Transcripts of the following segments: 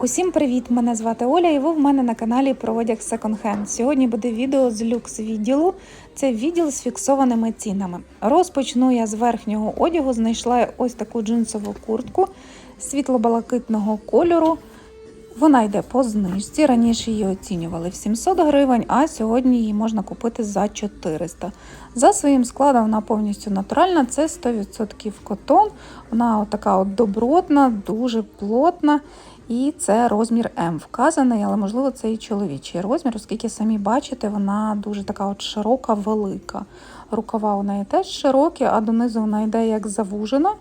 Усім привіт! Мене звати Оля, і ви в мене на каналі про одяг Second Hand. Сьогодні буде відео з люкс відділу. Це відділ з фіксованими цінами. Розпочну я з верхнього одягу. Знайшла ось таку джинсову куртку світло-балакитного кольору. Вона йде по знижці. Раніше її оцінювали в 700 гривень, а сьогодні її можна купити за 400. За своїм складом вона повністю натуральна, це 100% котон. Вона така от добротна, дуже плотна. І це розмір М вказаний, але можливо це і чоловічий розмір, оскільки самі бачите, вона дуже така от широка, велика. Рукава у неї теж широкі, а донизу вона йде як завужена.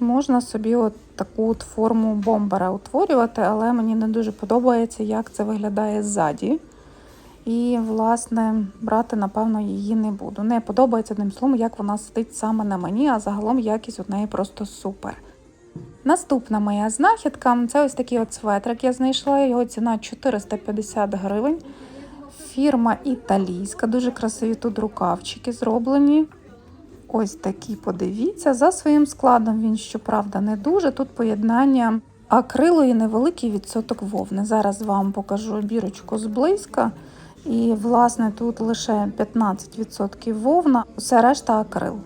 Можна собі от таку от форму бомбера утворювати, але мені не дуже подобається, як це виглядає ззаді. І, власне, брати, напевно, її не буду. Не подобається одним словом, як вона сидить саме на мені, а загалом якість у неї просто супер. Наступна моя знахідка це ось такий от светрик. Я знайшла його ціна 450 гривень. Фірма італійська, дуже красиві тут рукавчики зроблені. Ось такі, подивіться. За своїм складом він, щоправда, не дуже. Тут поєднання акрилу і невеликий відсоток вовни. Зараз вам покажу бірочку зблизька. І, власне, тут лише 15% вовна, все решта акрил.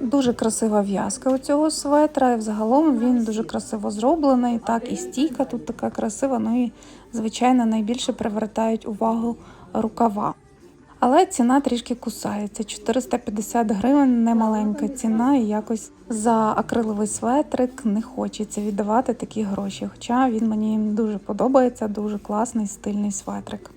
Дуже красива в'язка у цього светра. І взагалом він дуже красиво зроблений. Так, і стійка тут така красива. Ну і, звичайно, найбільше привертають увагу рукава. Але ціна трішки кусається. 450 гривень немаленька ціна, і якось за акриловий светрик не хочеться віддавати такі гроші. Хоча він мені дуже подобається, дуже класний стильний светрик.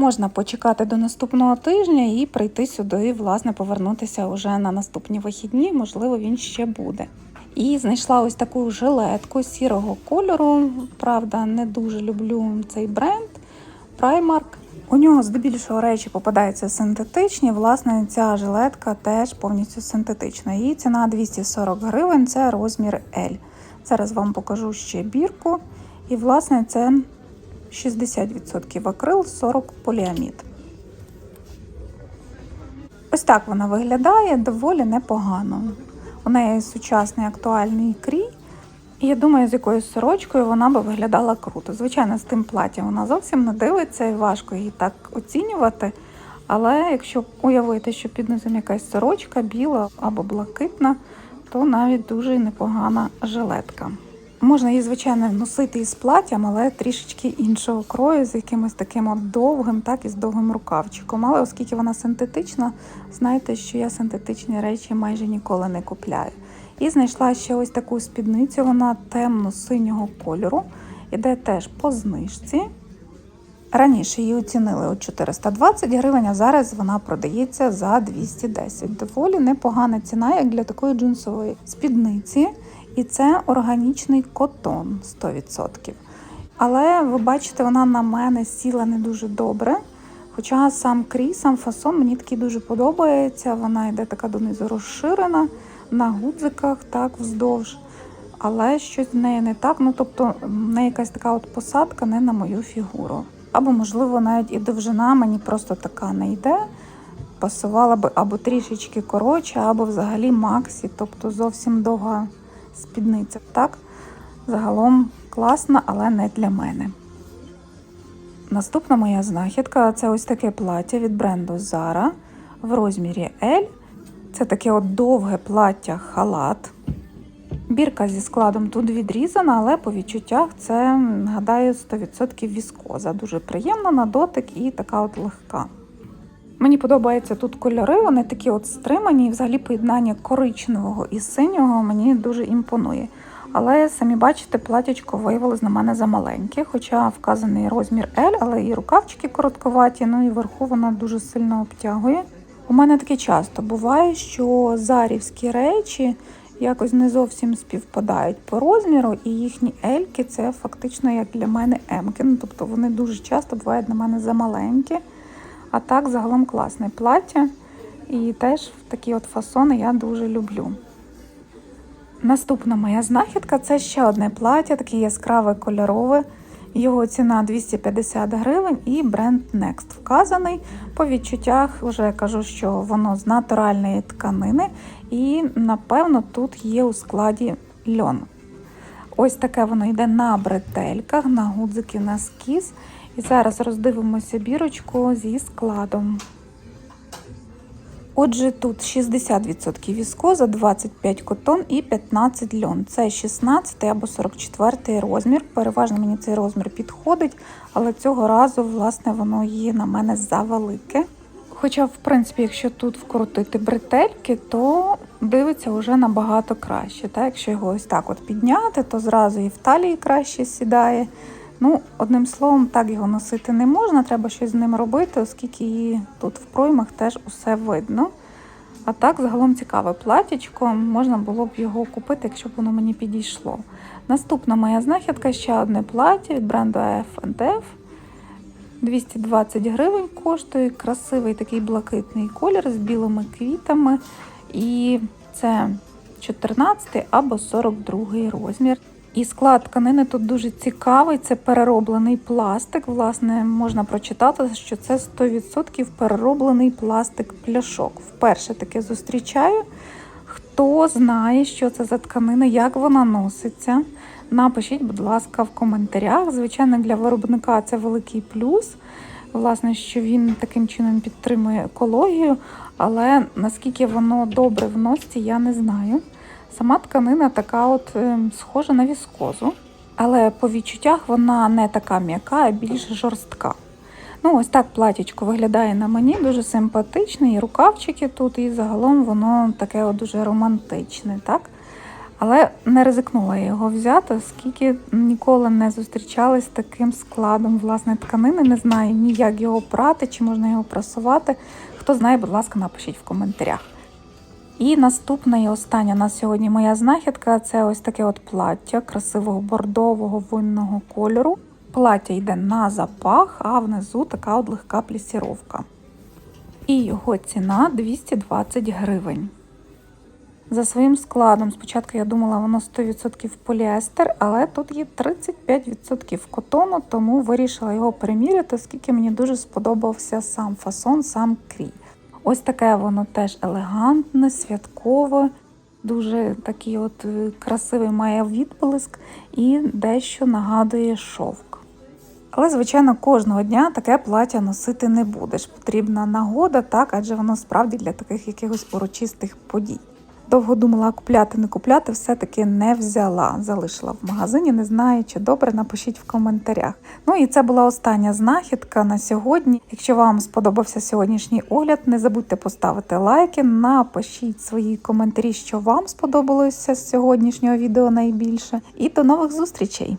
Можна почекати до наступного тижня і прийти сюди, власне, повернутися вже на наступні вихідні, можливо, він ще буде. І знайшла ось таку жилетку сірого кольору. Правда, не дуже люблю цей бренд Primark. У нього здебільшого речі попадаються синтетичні. Власне, ця жилетка теж повністю синтетична. Її ціна 240 гривень, це розмір L. Зараз вам покажу ще бірку. І, власне, це 60% акрил, 40 поліамід. Ось так вона виглядає доволі непогано. У неї сучасний актуальний крій. І я думаю, з якоюсь сорочкою вона би виглядала круто. Звичайно, з тим платтям вона зовсім не дивиться і важко її так оцінювати. Але якщо уявити, що під низом якась сорочка біла або блакитна, то навіть дуже непогана жилетка. Можна її, звичайно, носити із платтям, але трішечки іншого крою, з якимось таким от довгим, так і з довгим рукавчиком. Але оскільки вона синтетична, знаєте, що я синтетичні речі майже ніколи не купляю. І знайшла ще ось таку спідницю, вона темно-синього кольору, іде теж по знижці. Раніше її оцінили у 420 гривень, а зараз вона продається за 210. Доволі непогана ціна, як для такої джинсової спідниці. І це органічний котон 100%. Але ви бачите, вона на мене сіла не дуже добре. Хоча сам крій, сам фасон мені такий дуже подобається. Вона йде така донизу розширена на гудзиках, так вздовж. Але щось з нею не так. Ну, тобто, в неї якась така от посадка не на мою фігуру. Або, можливо, навіть і довжина мені просто така не йде. Пасувала би або трішечки коротше, або взагалі максі, тобто зовсім довга спідниця. Так, загалом класна, але не для мене. Наступна моя знахідка це ось таке плаття від бренду Zara в розмірі L. Це таке от довге плаття халат. Бірка зі складом тут відрізана, але по відчуттях це, гадаю, 100% віскоза. Дуже приємна на дотик і така от легка. Мені подобаються тут кольори, вони такі от стримані, і взагалі поєднання коричневого і синього мені дуже імпонує. Але самі бачите, платячко виявилось на мене замаленьке, хоча вказаний розмір L, але і рукавчики коротковаті, ну і вверху вона дуже сильно обтягує. У мене таке часто буває, що зарівські речі якось не зовсім співпадають по розміру, і їхні ельки це фактично як для мене емки. Ну, тобто вони дуже часто бувають на мене замаленькі. А так загалом класне плаття. І теж такі от фасони я дуже люблю. Наступна моя знахідка це ще одне плаття, таке яскраве кольорове. Його ціна 250 гривень і бренд Next вказаний. По відчуттях вже кажу, що воно з натуральної тканини, і, напевно, тут є у складі льон. Ось таке воно йде на бретельках, на гудзики, на скіз. І зараз роздивимося бірочку зі складом. Отже, тут 60% віскоза, 25 котон і 15 льон. Це 16 або 44 розмір. Переважно мені цей розмір підходить, але цього разу, власне, воно є на мене завелике. Хоча, в принципі, якщо тут вкрутити бретельки, то дивиться вже набагато краще. Так? Якщо його ось так от підняти, то зразу і в талії краще сідає. Ну, одним словом, так його носити не можна, треба щось з ним робити, оскільки її тут в проймах теж усе видно. А так, загалом цікаве платічко, можна було б його купити, якщо б воно мені підійшло. Наступна моя знахідка ще одне плаття від бренду F&F. 220 гривень коштує, красивий такий блакитний колір з білими квітами. І це 14 або 42 розмір. І склад тканини тут дуже цікавий. Це перероблений пластик. Власне, можна прочитати, що це 100% перероблений пластик пляшок. Вперше таке зустрічаю. Хто знає, що це за тканина, як вона носиться, напишіть, будь ласка, в коментарях. Звичайно, для виробника це великий плюс. Власне, що він таким чином підтримує екологію, але наскільки воно добре в носці, я не знаю. Сама тканина така от е, схожа на віскозу, але по відчуттях вона не така м'яка, а більш жорстка. Ну, ось так платічко виглядає на мені, дуже симпатичне, і рукавчики тут, і загалом воно таке от дуже романтичне, так? Але не ризикнула я його взяти, оскільки ніколи не зустрічалась з таким складом власне тканини. Не знаю ні як його прати, чи можна його прасувати. Хто знає, будь ласка, напишіть в коментарях. І наступна і остання на сьогодні моя знахідка це ось таке от плаття красивого бордового винного кольору. Плаття йде на запах, а внизу така от легка плісіровка. І його ціна 220 гривень. За своїм складом, спочатку я думала, воно 100% поліестер, але тут є 35% котону, тому вирішила його приміряти, оскільки мені дуже сподобався сам фасон, сам крій. Ось таке воно теж елегантне, святкове, дуже такий от е, красивий має відблиск і дещо нагадує шовк. Але, звичайно, кожного дня таке плаття носити не будеш. Потрібна нагода, так, адже воно справді для таких якихось урочистих подій. Довго думала купляти, не купляти, все-таки не взяла. Залишила в магазині, не знаю, чи добре, напишіть в коментарях. Ну і це була остання знахідка на сьогодні. Якщо вам сподобався сьогоднішній огляд, не забудьте поставити лайки, напишіть свої коментарі, що вам сподобалося з сьогоднішнього відео найбільше. І до нових зустрічей!